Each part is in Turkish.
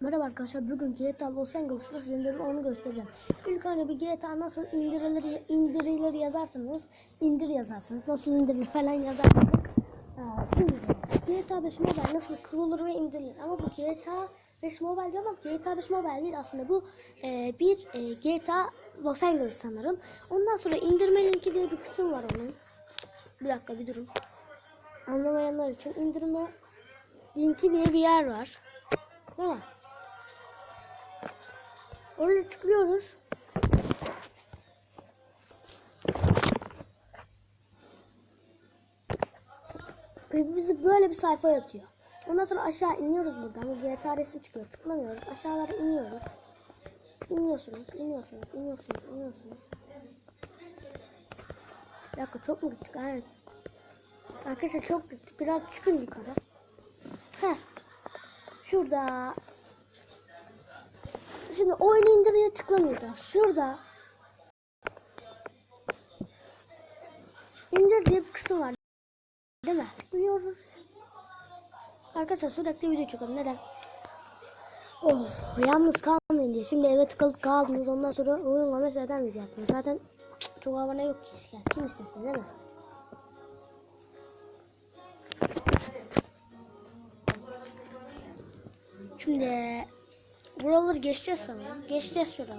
Merhaba arkadaşlar bugün GTA Los nasıl indirilir onu göstereceğim. İlk önce bir GTA nasıl indirilir, indirilir yazarsanız indir yazarsanız nasıl indirilir falan yazarsanız Aa, şimdi GTA 5 Mobile nasıl kurulur ve indirilir ama bu GTA 5 Mobile diyor ama GTA 5 Mobile değil aslında bu e, bir e, GTA Los Angeles sanırım. Ondan sonra indirme linki diye bir kısım var onun. Bir dakika bir durun. Anlamayanlar için indirme linki diye bir yer var. Değil mi? Oraya tıklıyoruz. Ve bizi böyle bir sayfa atıyor. Ondan sonra aşağı iniyoruz buradan. GTA resmi çıkıyor. Tıklamıyoruz. Aşağılara iniyoruz. İniyorsunuz, iniyorsunuz, iniyorsunuz, iniyorsunuz. Bir dakika çok mu gittik? Aynen. Arkadaşlar çok gittik. Biraz çıkın yukarı. Heh. Şurada. Şimdi oyunu indiriye tıklamayacağız. Şurada. İndir diye bir kısım var. Değil mi? Tıklıyoruz. Arkadaşlar sürekli video çekiyorum. Neden? Oh yalnız kalmayın diye. Şimdi eve tıkılıp kaldınız. Ondan sonra oyunla meseleden video yaptım. Zaten çok abone yok ki. Yani kim istesin değil mi? Şimdi buraları geçeceğiz sanırım. Geçeceğiz şuralara.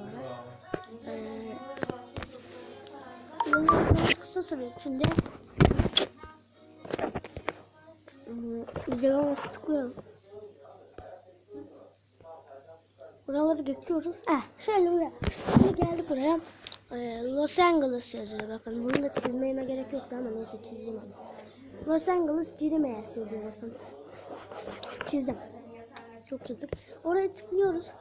Ee, kısa sürüyor. Şimdi hmm, devam tıklıyorum. Buraları geçiyoruz. Eh, şöyle buraya. Şimdi geldik buraya. Ee, Los Angeles yazıyor. Bakın bunu da çizmeme gerek yoktu ama neyse çizeyim. Los Angeles Girimeas yazıyor bakın. Çizdim. Çok çizdik. Oraya tıklıyoruz.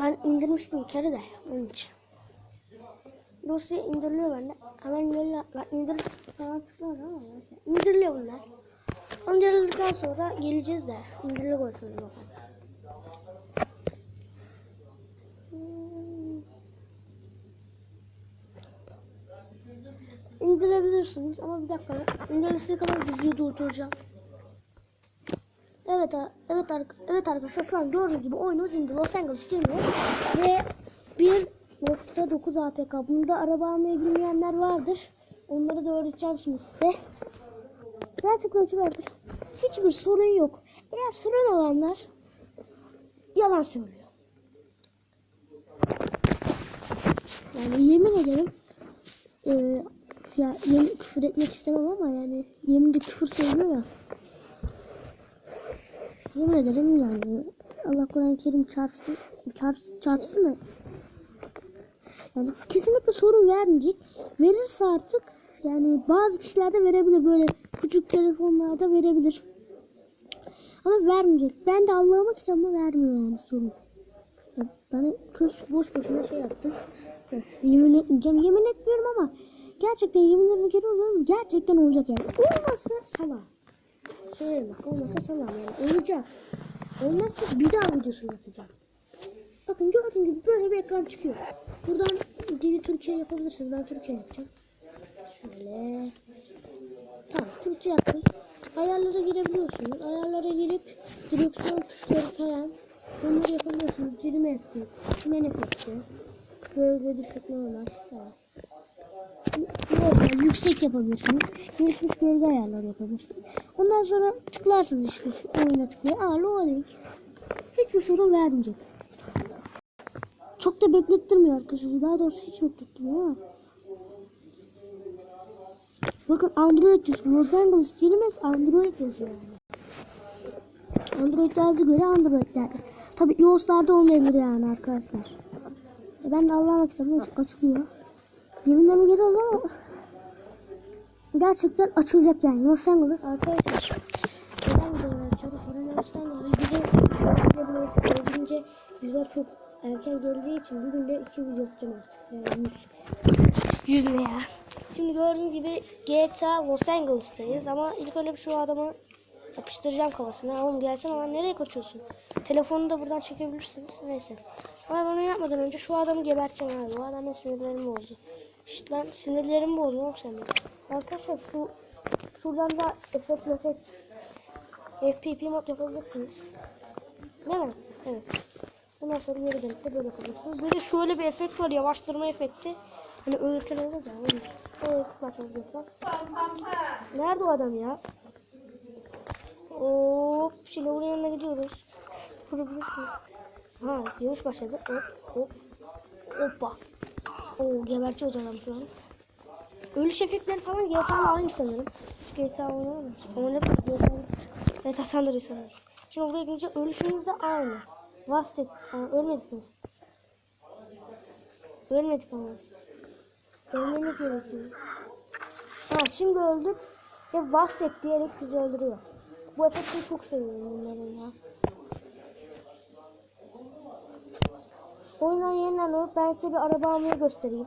Ben indirmiştim bir kere de onun için. Dosya indiriliyor bende. Hemen böyle ben indir falan tıklıyorum ama. İndiriliyor bunlar. İndirildikten sonra geleceğiz de indirili koysunuz bakalım. İndirebilirsiniz ama bir dakika indirilse kadar videoyu durduracağım. Evet evet evet arkadaşlar şu an gördüğünüz gibi oyunumuz indi Los Angeles Gymnast ve 1.9 APK. Bunda araba almayı bilmeyenler vardır. Onları da öğreteceğim şimdi size. Gerçekten arkadaşlar. Hiçbir sorun yok. Eğer sorun olanlar yalan söylüyor. Yani yemin ederim ee, ya yemin küfür etmek istemem ama yani yeminde küfür sayılıyor ya. Yemin ederim yani Allah Kur'an-ı Kerim çarpsın, çarpsın, çarpsın da yani kesinlikle sorun vermeyecek. Verirse artık yani bazı kişilerde verebilir böyle küçük telefonlarda verebilir. Ama vermeyecek. Ben de Allah'ıma kitabıma vermiyor yani sorun. Bana köz boş boşuna şey yaptım. Heh, Yemin etmeyeceğim. Yemin etmiyorum ama gerçekten yeminlerime geri oluyorum. Gerçekten olacak yani. Olmazsa salam. Söyleyeyim bak olmazsa salam yani. Olacak. Olmazsa bir daha videosunu atacağım. Bakın gördüğünüz gibi böyle bir ekran çıkıyor. Buradan dili Türkiye yapabilirsiniz. Ben Türkiye yapacağım. Şöyle. Tamam Türkçe yaptım. Ayarlara girebiliyorsunuz. Ayarlara girip direksiyon tuşları falan bunları yapabiliyorsunuz. Dilim efekti, men efekti, gölge düşük normal. Tamam. Normal, yüksek yapabilirsiniz. Gelişmiş gölge ayarları yapabilirsiniz. Ondan sonra tıklarsınız işte şu oyuna tıklayın. Aa loading. Hiçbir sorun vermeyecek. Çok da beklettirmiyor arkadaşlar. Daha doğrusu hiç beklettirmiyor. Bakın Android yazıyor. Los Angeles kelimesi Android yazıyor. Android yazdığı göre Android'lerde. Tabi iOS'larda olmayabilir yani arkadaşlar. E ben de Allah'ın kitabı açılıyor. Yeminlerime göre oldu ama gerçekten açılacak yani. Los Angeles arkadaşlar. Neden videolar açıyoruz? Koronavirüsten dolayı bizim öldürünce yüzler çok erken geldiği için bir günde iki video atacağım artık. Yani yüz. Yüz ne ya? Şimdi gördüğünüz gibi GTA Los Angeles'tayız ama ilk önce şu adamı yapıştıracağım kafasına. Oğlum gelsene ama nereye kaçıyorsun? Telefonu da buradan çekebilirsiniz. Neyse. Ama bunu yapmadan önce şu adamı geberteceğim abi. Bu adamın sinirlerim bozdu. İşte lan sinirlerimi bozdun oğlum sen de. Arkadaşlar şu şuradan da efekt efekt FPP mod yapabilirsiniz. Değil mi? Evet. Ondan sonra geri dönüp de böyle yapabilirsiniz. Bir de şöyle bir efekt var yavaştırma efekti. Hani ölürken olur ya. Olur. Öyle tutmazsanız lütfen. Nerede o adam ya? Hop. Şimdi onun yanına gidiyoruz. Kurabilirsiniz. Ha yarış başladı. Hop hop. Hoppa. Oo gebertiyoruz adam şu an. Ölüş efektleri falan GTA'nın aynı sanırım. GTA mı? Oynar mı? GTA GTA sandırıyor sanırım. Şimdi buraya gelince ölüşümüz de aynı. Vastet. Aa, ölmedik mi? Ölmedik ama. Ölmemek gerekiyor. Ha şimdi öldük. Ve Vastet diyerek bizi öldürüyor. Bu efekti çok seviyorum bunların ya. Oyundan yeniden alıp ben size bir araba almayı göstereyim.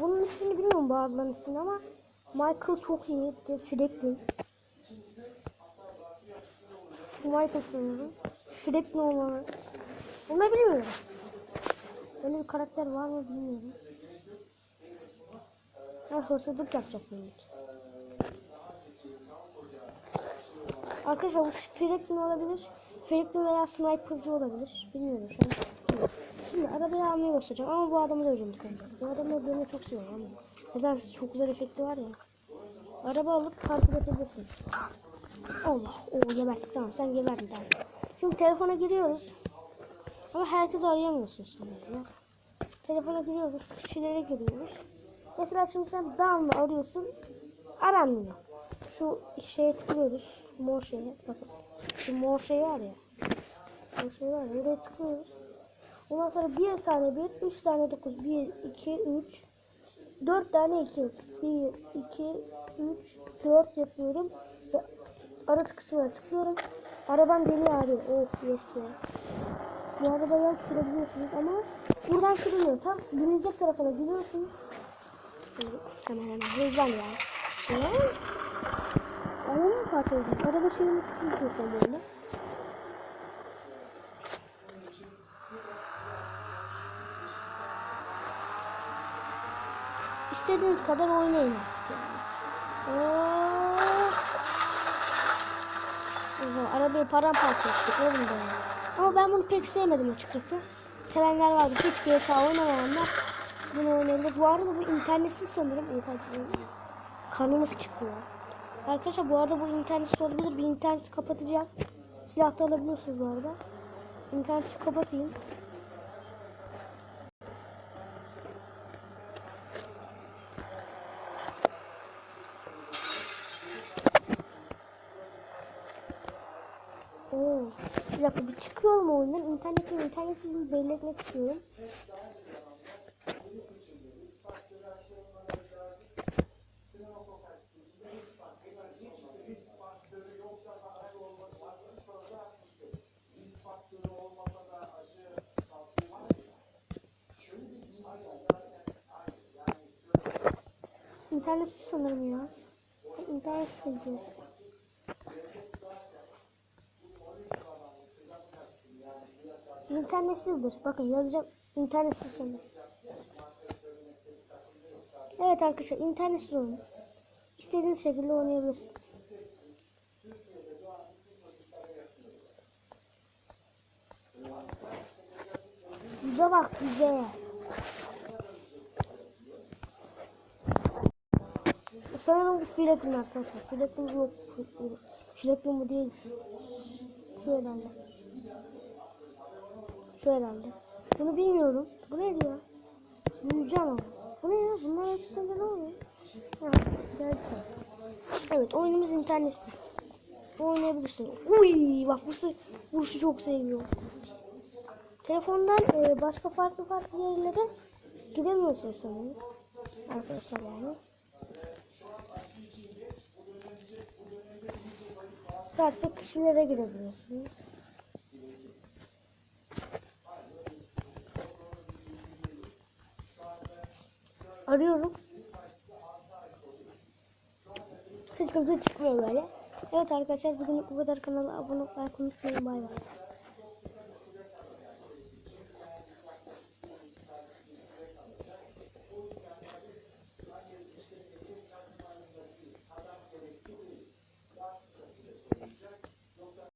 Bunun ismini bilmiyorum bazılarının ismini ama Michael çok iyi. Bir. Şu Michael sanırım. Franklin olmalı. Bunları bilmiyorum. Böyle bir karakter var mı bilmiyorum. Ha hırsızlık yapacak belki. Arkadaşlar bu Franklin olabilir. Franklin veya Sniper'cı olabilir. Bilmiyorum şu an. Şimdi arabayı almayı göstereceğim ama bu adamı da öldürdüm kanka. Bu adamı öldürmeyi çok seviyorum ama. Neden? Çok güzel efekti var ya. Araba alıp takip edebilirsin. Allah. Oo geberttik tamam sen geberdin tamam. Şimdi telefona giriyoruz. Ama herkes arayamıyorsun sanırım ya. Telefona giriyoruz. Kişilere giriyoruz. Mesela şimdi sen down'la arıyorsun. Aranmıyor. Şu şeye tıklıyoruz. Mor şeye. Bakın. Şu mor şey var ya. Mor şey var ya. Oraya tıklıyoruz. Ondan sonra bir tane bir, üç tane dokuz, bir, iki, üç, dört tane iki, bir, iki, üç, dört yapıyorum ve ara kısmına tıklıyorum. Araban beni arıyor. Oh yes be. Bu arabaya sürebiliyorsunuz ama buradan sürülmüyor. Tam binecek tarafına gidiyorsunuz. Şimdi Hemen hemen hızlan ya. Araba mı parçaladın? Araba şeyini tutuyorsun böyle. İstediğiniz kadar oynayın yani. Oo. Arabayı paramparça ettik oğlum ya. Ama ben bunu pek sevmedim açıkçası. Sevenler vardı. Hiç GTA oynamayanlar bunu oynayabilir. Bu arada bu internetsiz sanırım. Oha, Kanımız çıktı ya. Arkadaşlar bu arada bu internetsiz olabilir. Bir interneti kapatacağım. Silah da alabiliyorsunuz bu arada. İnterneti kapatayım. Oo. Bir dakika bir çıkıyorum oyundan. İnternetin internetsizliğini belli etmek istiyorum. İnternetsiz sanırım ya. İnternetsiz diyor. İnternetsizdir. Bakın yazacağım. İnternetsiz sanırım. Evet arkadaşlar internetsiz oyun. İstediğiniz şekilde oynayabilirsiniz. Bize bak bize. Sanırım bu filetin arkadaşlar. Filetin yok. Filetin bu değil. Şu herhalde. Şu herhalde. Bunu bilmiyorum. Bu neydi ya? Büyüyeceğim ama. Bu ne ya? Bunlar açısından ne oluyor? Ha, geldi. Evet oyunumuz internetsiz. Oynayabilirsin. Uy, bak bu vuruşu çok seviyorum. Telefondan e, başka farklı farklı yerlere gidemiyorsun sanırım. Arkadaşlar yani. Farklı kişilere girebiliyorsunuz. Arıyorum. Hiç kimse çıkmıyor böyle. Evet arkadaşlar bugün bu kadar kanala abone olmayı unutmayın. Bay bay.